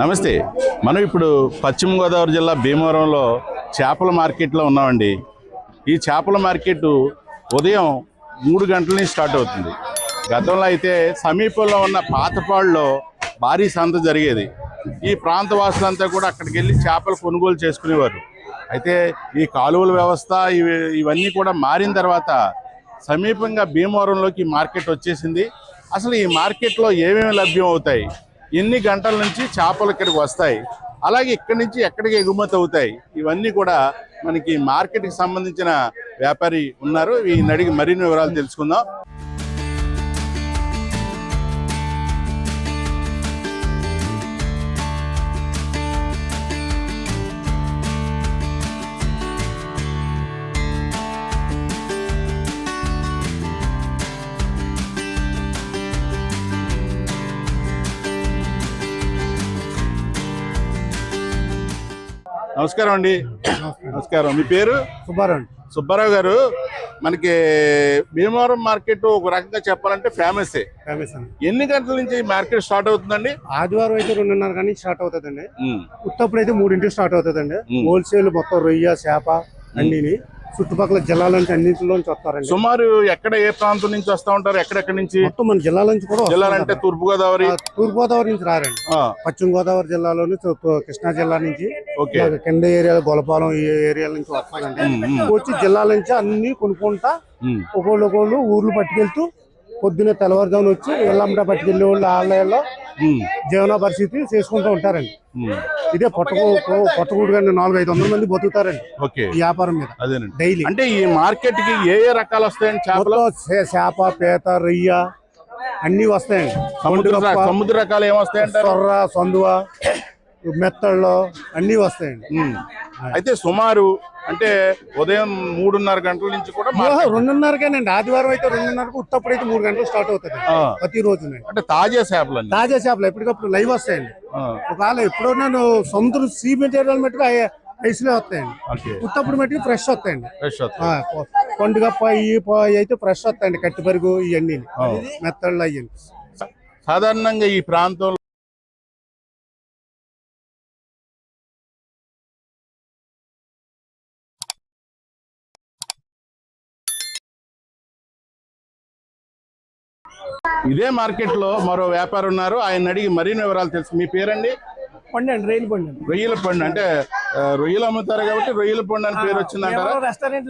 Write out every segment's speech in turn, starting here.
నమస్తే. మనం ఇప్పుడు పశ్చిమ గోదావరి జిల్లా భీమవరంలో చేపల మార్కెట్లో ఉన్నామండి. ఈ చేపల మార్కెట్ ఉదయం మూడు గంటల నుంచి స్టార్ట్ అవుతుంది. గతంలో అయితే సమీపంలో ఉన్న పాతపాడులో భారీ సంత జరిగేది. ఈ ప్రాంత వాసులంతా కూడా అక్కడికి వెళ్ళి చేపలు కొనుగోలు చేసుకునేవారు. అయితే ఈ కాలువల వ్యవస్థ ఇవి ఇవన్నీ కూడా మారిన తర్వాత సమీపంగా భీమవరంలోకి మార్కెట్ వచ్చేసింది. అసలు ఈ మార్కెట్లో ఏమేమి లభ్యం అవుతాయి? ఎన్ని గంటల నుంచి చేపలు ఇక్కడికి వస్తాయి అలాగే ఇక్కడి నుంచి ఎక్కడికి ఎగుమతి అవుతాయి ఇవన్నీ కూడా మనకి మార్కెట్కి సంబంధించిన వ్యాపారి ఉన్నారు. ఈయన అడిగి మరిన్ని వివరాలు తెలుసుకుందాం. నమస్కారం అండి. నమస్కారం. మీ పేరు? సుబ్బారావు. సుబ్బారావు గారు మనకి భీమవరం మార్కెట్ ఒక రకంగా చెప్పాలంటే ఫేమస్ ఎన్ని గంటల నుంచి మార్కెట్ స్టార్ట్ అవుతుందండి? ఆదివారం అయితే రెండున్నర కానీ స్టార్ట్ అవుతుందండి. ఉత్తప్పుడు అయితే మూడింటికి స్టార్ట్ అవుతుందండి. హోల్సేల్ మొత్తం రొయ్య చేప అన్నిని. చుట్టుపక్కల జిల్లాల నుంచి అన్నింటిలోంచి వస్తారండి. సుమారు ఎక్కడ ఏ ప్రాంతం నుంచి వస్తా ఉంటారు? ఎక్కడెక్కడి నుంచి? మొత్తం మన జిల్లాల నుంచి కూడా జిల్లాలంటే. తూర్పు గోదావరి తూర్పు గోదావరి నుంచి రారండి. ఆ, పశ్చిమ గోదావరి జిల్లాలోని కృష్ణా జిల్లా నుంచి కింద ఏరియా గొలపాలెం ఈ ఏరియాల నుంచి వస్తారండి. వచ్చి జిల్లాల నుంచి అన్ని కొనుక్కుంటా ఒకళ్ళు ఒకళ్ళు ఊర్లు పట్టుకెళ్తూ పొద్దున్నే తెల్లవారుజామున వచ్చి ఇళ్ళమ్మట పట్టుకెళ్ళే వాళ్ళు ఆలయాల్లో జీవన పరిస్థితి చేసుకుంటూ ఉంటారండి. ఇదే పొట్టకు పొట్టకూడు కానీ నాలుగు ఐదు వందల మంది బతుకుతారండి ఓకే. వ్యాపారం మీద. అదేనండి. డైలీ. అంటే ఈ మార్కెట్కి ఏ ఏ రకాలు వస్తాయండి చేపలు? చేప పీత రొయ్య అన్ని వస్తాయండి. సముద్ర రకాలు ఏమొస్తాయంటారు సొర్ర సొందువ మెత్తళ్ళు అన్ని వస్తాయండి. అయితే సుమారు అంటే ఉదయం మూడున్నర గంటల నుంచి కూడా. రెండున్నరకేనండి. ఆదివారం అయితే రెండున్నరకు ఉత్తప్పుడు అయితే మూడు గంటలు స్టార్ట్ అవుతుంది. ప్రతి రోజునే అంటే తాజా చేపలండి తాజా చేపలు ఎప్పటికప్పుడు లైవ్ వస్తాయండి. ఒకవేళ ఎప్పుడో నేను సముద్రం సీ మెటీరియల్ మట్టుకు ఐస్లో వస్తాయండి. ఉత్తప్పుడు మట్టుకు ఫ్రెష్ వస్తాయండి. ఫ్రెష్ పండుగప్ప ఇవి అయితే ఫ్రెష్ వస్తాయండి. కట్టి పరుగు ఇవన్నీ. మెత్తళ్ళు అయ్యండి సాధారణంగా ఈ ప్రాంతంలో ఇదే మార్కెట్లో మరో వ్యాపారి ఉన్నారు. ఆయన అడిగి మరిన్ని వివరాలు తెలుసు. మీ పేరండి? పండండి రైలు పండండి రొయ్యల పండు అంటే రొయ్యలు అమ్ముతారు కాబట్టి రొయ్యల పండు అని పేరు వచ్చిందంటారా? రెస్టారెంట్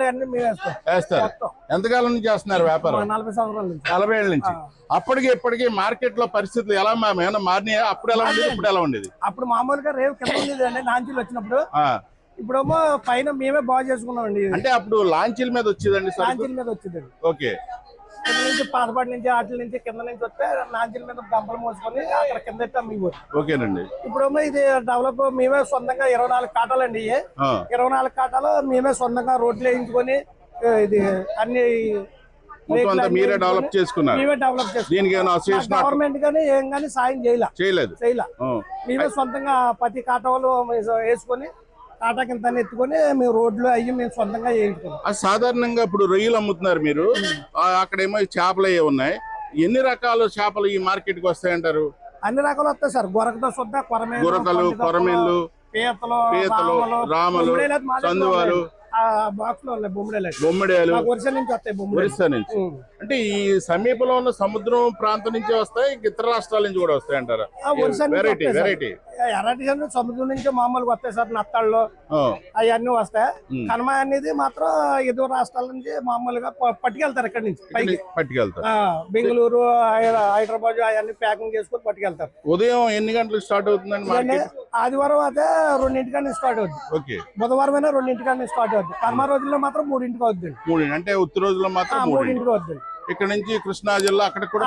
వేస్తారు. ఎంతకాలం నుంచి చేస్తున్నారు వ్యాపారం? నలభై సంవత్సరాల నుంచి. నలభై ఏళ్ళ నుంచి. అప్పటికి ఇప్పటికి మార్కెట్లో పరిస్థితులు ఎలా ఏమైనా మారినాయా? అప్పుడు ఎలా ఉండేది? ఇప్పుడు ఎలా ఉండేది? అప్పుడు మామూలుగా రేవు కింద ఉండేది అండి నాంచీలు వచ్చినప్పుడు. ఇప్పుడేమో పైన మేమే బాగు చేసుకున్నామండి ఇది. అంటే అప్పుడు లాంచీల మీద వచ్చేదండి నాంచీల మీద వచ్చిందండి. ఓకే. కింద నుంచి పాతపాటి నుంచి వాటి నుంచి కింద నుంచి వస్తే నాంచీల మీద గంపలు మోసుకొని అక్కడ కింద ఎత్తే అమ్మిపోరు ఓకేనండి. ఇప్పుడేమో ఇది డెవలప్ మేమే సొంతంగా ఇరవై నాలుగు కాటాలండి ఇవి. ఇరవై నాలుగు కాటాలు మేమే సొంతంగా రోడ్లు వేయించుకొని ఇది అన్ని మొత్తం అంతా మీరే డెవలప్ చేసుకున్నారు. మేమే డెవలప్ దీనికి అసోసియేషన్ గవర్నమెంట్ కానీ ఏం కానీ సాయం చేయలే. చేయలేదు. చేయలే. ఆ, మేమే సొంతంగా ప్రతి కాటాలు వేసుకొని కాటా కింద ఎత్తుకొని మేము రోడ్లు అయ్యి మేము సొంతంగా వేయించుకున్నాం అది సాధారణంగా ఇప్పుడు రొయ్యలు అమ్ముతున్నారు మీరు. ఆ, అక్కడేమో చేపలు అయ్యే ఉన్నాయి. ఎన్ని రకాల చేపలు ఈ మార్కెట్కి వస్తాయంటారు? అన్ని రకాలు వస్తాయి సార్. గొరకతో సుద్దా కొరమేలు గురకలు పందికొక్కలు, కొరమేళ్ళు పీతలు పీతలు, రామలు, సందువాలు. బాక్స్లో ఉన్నాయి బొమ్మిడేలు మాకు వర్షం నుంచి వస్తాయి బొమ్మిడేలు. ఒరిస్సా నుంచి. ఉం. అంటే ఈ సమీపంలో ఉన్న సముద్రం ప్రాంతం నుంచి వస్తాయి ఇంక ఇతర రాష్ట్రాల నుంచి కూడా వస్తాయి అంటారా? వెరైటీ. వెరైటీ ఎర్రటి అంటే సముద్రం నుంచి మామూలుగా వస్తాయి సార్ నత్తాళ్ళు అవన్నీ వస్తాయి. కనుమ అనేది మాత్రం ఎదురు రాష్ట్రాల నుంచి మామూలుగా పట్టుకెళ్తారు ఇక్కడ నుంచి పట్టుకెళ్తారు. బెంగళూరు హైదరాబాద్ అవన్నీ ప్యాకింగ్ చేసుకొని పట్టుకెళ్తారు. ఉదయం ఎన్ని గంటలకు స్టార్ట్ అవుతుందండి ఆదివారం అయితే రెండింటికన్నా స్టార్ట్ అవుద్ది. ఓకే. బుధవారం అయినా రెండింటికన్నా స్టార్ట్ అవుద్ది. కర్మ రోజుల్లో మాత్రం మూడింటికి అవుద్ది మూడు అంటే ఉత్తర రోజుల్లో మాత్రం మూడు మూడింటికి అవుద్ది ఇక్కడ నుంచి కృష్ణా జిల్లా అక్కడికి కూడా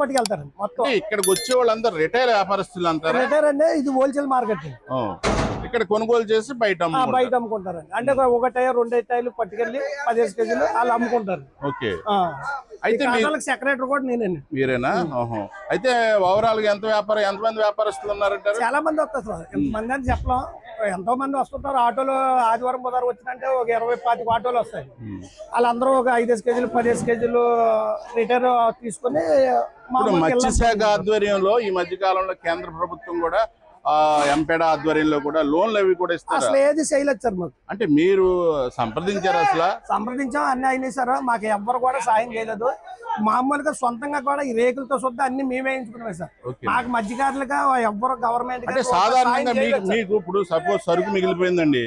పట్టుకెళ్తారు. మొత్తం. ఇక్కడికి వచ్చే వాళ్ళందరూ రిటైల్ వ్యాపారస్తులు అంటారా? రిటైర్ అంటే ఇది హోల్సేల్ మార్కెట్. ఇక్కడ కొనుగోలు చేసి బయట అమ్ముకుంటారు. బయట అమ్ముకుంటారండి. అంటే ఒక ఒకటే రెండు టైలు పట్టుకెళ్ళి పదిహేను కేజీలు వాళ్ళు అమ్ముకుంటారు. ఓకే. అయితే సెక్రటరీ కూడా నేనండి మీరేనా? అయితే ఓవరాల్గా ఎంత వ్యాపారం ఎంత మంది వ్యాపారస్తులు ఉన్నారంటారు? చాలా మంది వస్తారు ఎంతమంది అని చెప్పలేం. ఎంతో మంది వస్తుంటారు. ఆటోలు ఆదివారం బుధవారం వచ్చినంటే ఒక ఇరవై పాతిక ఆటోలు వస్తాయి. వాళ్ళందరూ ఒక ఐదేసి కేజీలు పదిహేను కేజీలు రిటైర్ తీసుకొని మత్స్యశాఖ ఆధ్వర్యంలో ఈ మధ్య కాలంలో కేంద్ర ప్రభుత్వం కూడా ఎంపెడ ఆధ్వర్యంలో కూడా లోన్లు అవి కూడా ఇస్తారా? అసలు ఏది చేయలేదు సార్ మాకు. అంటే మీరు సంప్రదించారు అసలు? సంప్రదించాం అన్ని అయినాయి సార్. మాకు ఎవ్వరు కూడా సాయం చేయలేదు. మామూలుగా సొంతంగా కూడా ఈ రేకులతో చూద్దా అన్ని మేమే వేయించుకున్నాం సార్. మాకు మధ్యకారులుగా ఎవ్వరు గవర్నమెంట్ అంటే సాధారణంగా మీకు ఇప్పుడు సపోజ్ సరుకు మిగిలిపోయిందండి.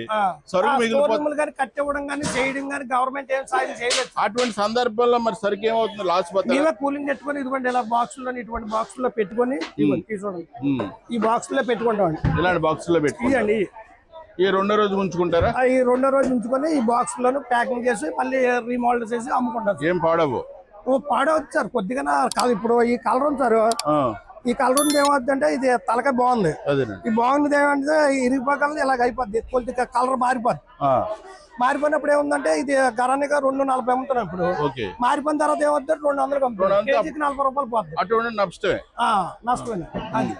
సరుకు మిగిలిపోతుంది కానీ కట్టివ్వడం కానీ చేయడం కానీ గవర్నమెంట్ ఏం సాయం చేయలేదు. అటువంటి సందర్భంలో మరి సరుకు ఏమవుతుంది? లాస్ పోతుంది మేమే కూలింగ్ పెట్టుకొని ఇటువంటి ఇలా బాక్సుల్లో ఇటువంటి బాక్సుల్లో పెట్టుకొని ఇదిగోండి, తీసుకోండి. ఉమ్. ఈ బాక్సుల్లో పెట్టుకుంటామండి ఇలాంటి బాక్స్లో పెట్టుకుంటారు ఇవ్వండి ఈ రెండో రోజు ఉంచుకుంటారా? ఈ రెండో రోజు ఉంచుకొని ఈ బాక్స్ లోను ప్యాకింగ్ చేసి మళ్ళీ రీమోల్డ్ చేసి అమ్ముకుంటాం సార్. ఏం పాడవు? పాడవచ్చు సార్. కొద్దిగా కాదు ఇప్పుడు ఈ కలర్ ఉంది సార్. ఈ కలర్ ఉంది ఏమవుతుందంటే ఇది తలకాయ బాగుంది. ఈ బాగుంది ఏమంటే ఇరిగిపోగలది ఇలాగ అయిపోద్ది. కొద్దిగా కలర్ మారిపోద్ది. మారిపోయినప్పుడు ఏముందంటే ఇది గరానిగా రెండు నలభై అమ్ముతున్నాం ఇప్పుడు. మారిపోయిన తర్వాత ఏమవుతుంది రెండు వందలు కేజీకి నలభై రూపాయలు పోతుంది నష్టమే. ఆ, నష్టపోయింది అది.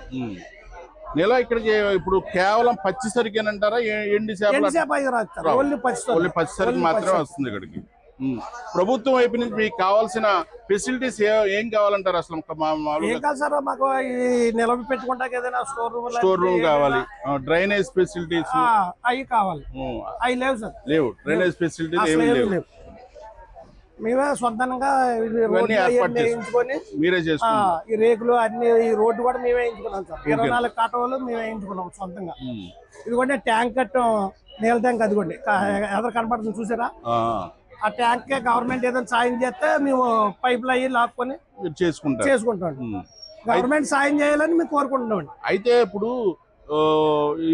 నెల ఇక్కడికి ఇప్పుడు కేవలం పచ్చి సరికేనంటారా ఎండి చేపలు ఓన్లీ పచ్చి సరుకు మాత్రమే వస్తుంది ఇక్కడికి. ప్రభుత్వం వైపు నుంచి మీకు కావాల్సిన ఫెసిలిటీస్ ఏం కావాలంటారు అసలు? ఏం కాదు సార్ మాకు పెట్టుకుంటాకి ఏదైనా స్టోర్ రూమ్ స్టోర్ రూమ్ కావాలి. డ్రైనేజ్ ఫెసిలిటీస్ అవి కావాలి. అవి లేవు సార్. లేవు. డ్రైనేజ్ ఫెసిలిటీస్ ఏమీ లేవు. మేమే సొంతంగా వేయించుకొని మీరే ఈ రేకులు అన్ని ఈ రోడ్డు కూడా మేమే వేయించుకున్నాం సార్. ఇరవై నాలుగు కాటవలు మేము వేయించుకున్నాం సొంతంగా. ఇదిగోండి ట్యాంక్ కట్టం నీళ్ళ ట్యాంక్ అదిగోండి. ఎదురు కనపడుతుంది చూసారా? ఆ, ట్యాంక్ గవర్నమెంట్ ఏదైనా సాయం చేస్తే మేము పైపులు అయ్యి లాక్కొని చేసుకుంటాం. గవర్నమెంట్ సాయం చేయాలని మేము కోరుకుంటున్నాం అయితే ఇప్పుడు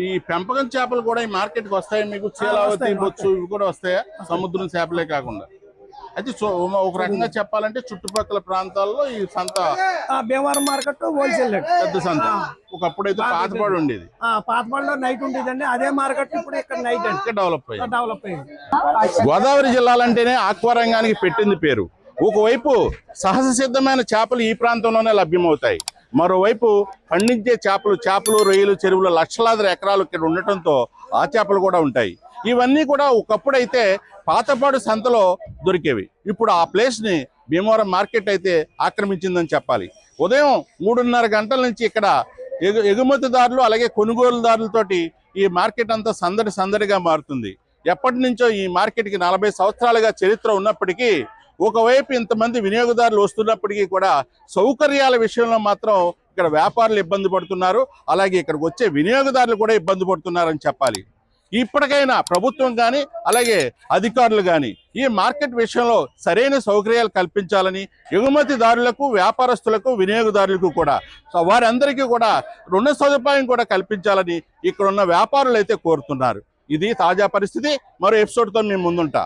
ఈ పెంపకం చేపలు కూడా ఈ మార్కెట్కి వస్తాయి మీకు? చీలావతి వస్తాయి, బొచ్చు ఇవి కూడా వస్తాయా? సముద్రం చేపలే కాకుండా. అయితే సో- ఒక రకంగా చెప్పాలంటే చుట్టుపక్కల ప్రాంతాల్లో ఈ సంత ఆ, భీమవరం మార్కెట్ హోల్సేల్ పెద్ద సంత. ఒకప్పుడైతే పాతపాడు ఉండేది. పాతపాడులో నైట్ ఉండేదండి. అదే మార్కెట్ ఇప్పుడు ఇక్కడ నైట్ అండి. డెవలప్ అయ్యింది డెవలప్ అయ్యింది గోదావరి జిల్లాలంటేనే ఆక్వా రంగానికి పెట్టింది పేరు. ఒకవైపు సహజ సిద్ధమైన చేపలు ఈ ప్రాంతంలోనే లభ్యమవుతాయి. మరోవైపు పండించే చేపలు చేపలు రొయ్యలు చెరువులు లక్షలాది ఎకరాలు ఇక్కడ ఉండటంతో ఆ చేపలు కూడా ఉంటాయి. ఇవన్నీ కూడా ఒకప్పుడైతే పాతపాడు సంతలో దొరికేవి. ఇప్పుడు ఆ ప్లేస్ని భీమవరం మార్కెట్ అయితే ఆక్రమించిందని చెప్పాలి. ఉదయం మూడున్నర గంటల నుంచి ఇక్కడ ఎగు ఎగుమతిదారులు అలాగే కొనుగోలుదారులతోటి ఈ మార్కెట్ అంతా సందడి సందడిగా మారుతుంది. ఎప్పటి నుంచో ఈ మార్కెట్కి నలభై సంవత్సరాలుగా చరిత్ర ఉన్నప్పటికీ ఒకవైపు ఇంతమంది వినియోగదారులు వస్తున్నప్పటికీ కూడా సౌకర్యాల విషయంలో మాత్రం ఇక్కడ వ్యాపారులు ఇబ్బంది పడుతున్నారు. అలాగే ఇక్కడికి వచ్చే వినియోగదారులు కూడా ఇబ్బంది పడుతున్నారని చెప్పాలి. ఇప్పటికైనా ప్రభుత్వం కానీ అలాగే అధికారులు కానీ ఈ మార్కెట్ విషయంలో సరైన సౌకర్యాలు కల్పించాలని ఎగుమతిదారులకు వ్యాపారస్తులకు వినియోగదారులకు కూడా సో వారందరికీ కూడా రుణ సదుపాయం కూడా కల్పించాలని ఇక్కడ ఉన్న వ్యాపారులు అయితే కోరుతున్నారు. ఇది తాజా పరిస్థితి. మరో ఎపిసోడ్తో మేము ముందుంటా.